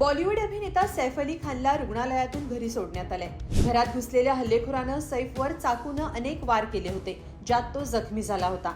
बॉलिवूड अभिनेता सैफ अली खानला रुग्णालयातून घरी सोडण्यात आलंय. घरात घुसलेल्या हल्लेखोरानं सैफवर चाकूनं अनेक वार केले होते ज्यात तो जखमी झाला होता.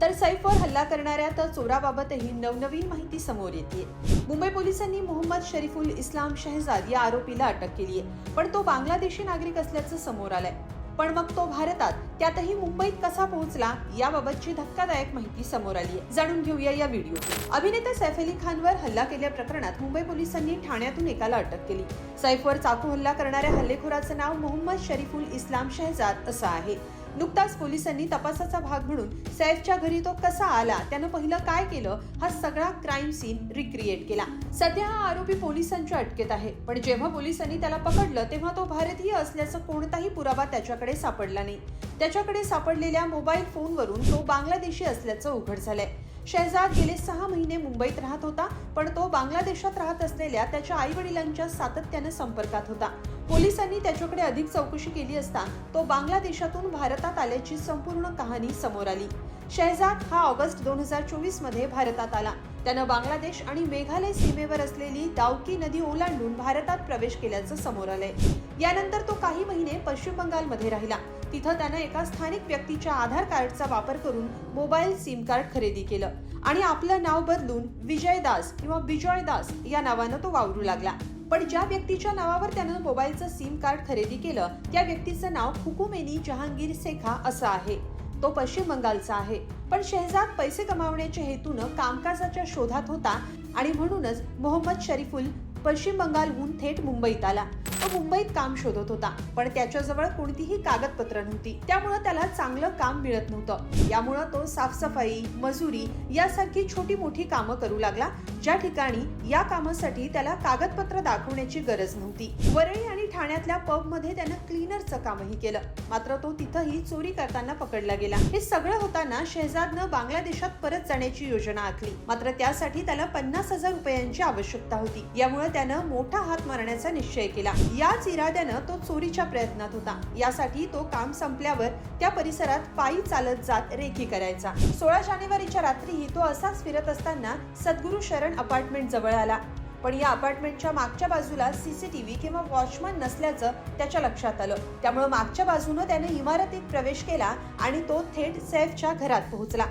तर सैफवर हल्ला करणाऱ्या तर चोराबाबतही नवनवीन माहिती समोर येते मुंबई पोलिसांनी मोहम्मद शरीफुल इस्लाम शहजाद या आरोपीला अटक केली आहे पण तो बांगलादेशी नागरिक असल्याचं समोर आलंय. पण मग तो भारतात त्यातही मुंबईत कसा पोहोचला याबाबतची धक्कादायक माहिती समोर आली आहे. जाणून घेऊया या व्हिडिओ अभिनेता सैफ अली खानवर हल्ला केल्या प्रकरणात मुंबई पोलिसांनी ठाण्यातून एकाला अटक केली. सैफवर चाकू हल्ला करणाऱ्या हल्लेखोराचं नाव मोहम्मद शरीफुल इस्लाम शहजाद असं आहे. नुकताच पोलिसांनी तपासाचा भाग म्हणून सैफच्या घरी तो कसा आला त्यानं पहिलं काय केलं हा सगळा क्राईम सीन रिक्रिएट केला. सध्या हा आरोपी पोलिसांच्या अटकेत आहे. पण जेव्हा पोलिसांनी त्याला पकडलं तेव्हा तो भारतीय असल्याचा कोणताही पुरावा त्याच्याकडे सापडला नाही. त्याच्याकडे सापडलेल्या मोबाईल फोनवरून तो बांगलादेशी असल्याचं उघड झालंय. शहजाद गेले सहा महिने मुंबईत राहत होता पण तो बांगलादेशात राहत असलेल्या त्याच्या आई वडिलांच्या सातत्यानं संपर्कात होता. पोलिसांनी त्याच्याकडे अधिक चौकशी केली असता तो बांगलादेशातून भारतात आल्याची संपूर्ण कहाणी समोर आली. शहजाद हा ऑगस्ट दोन हजार चोवीसमध्ये भारतात आला. त्यानं बांगलादेश आणि मेघालय सीमेवर असलेली दावकी नदी ओलांडून भारतात प्रवेश केल्याचं समोर आलंय. यानंतर तो काही महिने पश्चिम बंगालमध्ये राहिला. तिथं त्यानं एका स्थानिक व्यक्तीच्या आधार कार्डचा वापर करून मोबाईल सिम कार्ड खरेदी केलं आणि आपलं नाव बदलून विजय दास किंवा बिजॉय दास या नावानं तो वावरू लागला. पण ज्या व्यक्तीच्या नावावर त्यानं मोबाईलचं सिम कार्ड खरेदी केलं त्या व्यक्तीचं नाव हुकुमेनी जहांगीर सेखा असं आहे. तो पश्चिम बंगालचा आहे. पण शेहजाद पैसे कमावण्याच्या हेतूनं कामकाजाच्या शोधात होता आणि म्हणूनच मोहम्मद शरीफुल पश्चिम बंगालहून थेट मुंबईत आला. तो मुंबईत काम शोधत होता पण त्याच्याजवळ कोणतीही कागदपत्र नव्हती. त्यामुळं त्याला चांगलं काम मिळत नव्हतं. यामुळं तो साफसफाई मजुरी यासारखी छोटी मोठी कामं करू लागला ज्या ठिकाणी या कामासाठी त्याला कागदपत्र दाखवण्याची गरज नव्हती. वरळी आणि ठाण्यातल्या पबमध्ये त्यानं क्लीनरचं कामही केलं. मात्र तो तिथंही चोरी करताना पकडला गेला. हे सगळं होताना शहजादनं बांगलादेशात परत जाण्याची योजना आखली. मात्र त्यासाठी त्याला पन्नास हजार रुपयांची आवश्यकता होती. यामुळे त्यानं मोठा हात मारण्याचा निश्चय केला. याच इराद्यानं तो चोरीच्या प्रयत्नात होता. यासाठी तो काम संपल्यावर त्या परिसरात पायी चालत जात रेखी करायचा. सोळा जानेवारीच्या रात्रीही तो असाच फिरत असताना सद्गुरू शरण अपार्टमेंट जवळ आला. पण या अपार्टमेंटच्या मागच्या बाजूला सीसीटीव्ही किंवा वॉचमन नसल्याचं त्याच्या लक्षात आलं. त्यामुळे मागच्या बाजूनं त्याने इमारतीत प्रवेश केला आणि तो थेट सैफच्या घरात पोहोचला.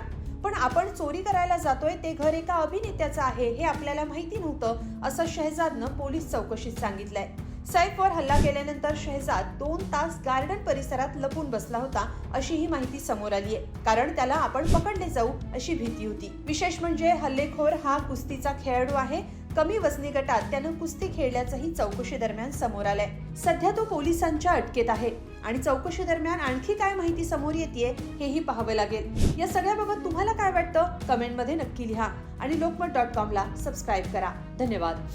पण आपण चोरी करायला जातोय ते घर एका अभिनेत्याचं आहे हे आपल्याला माहिती नव्हतं असं शहजादनं पोलीस चौकशीत सांगितलंय. सैफवर हल्ला केल्यानंतर शहजाद दोन तास गार्डन परिसरात लपून बसला होता अशी ही माहिती समोर आली आहे. कारण त्याला आपण पकडले जाऊ अशी भीती होती. विशेष म्हणजे हल्लेखोर हा कुस्तीचा खेळाडू आहे. कमी वजनी गटात त्यानं कुस्ती खेळल्याचंही चौकशी दरम्यान समोर आलंय. सध्या तो पोलिसांच्या अटकेत आहे. आणि चौकशी दरम्यान आणखी काय माहिती समोर येते हेही पाहावं लागेल. या सगळ्याबाबत तुम्हाला काय वाटतं? कमेंटमध्ये नक्की लिहा. आणि लोकमत डॉट कॉमला सबस्क्राईब करा. धन्यवाद.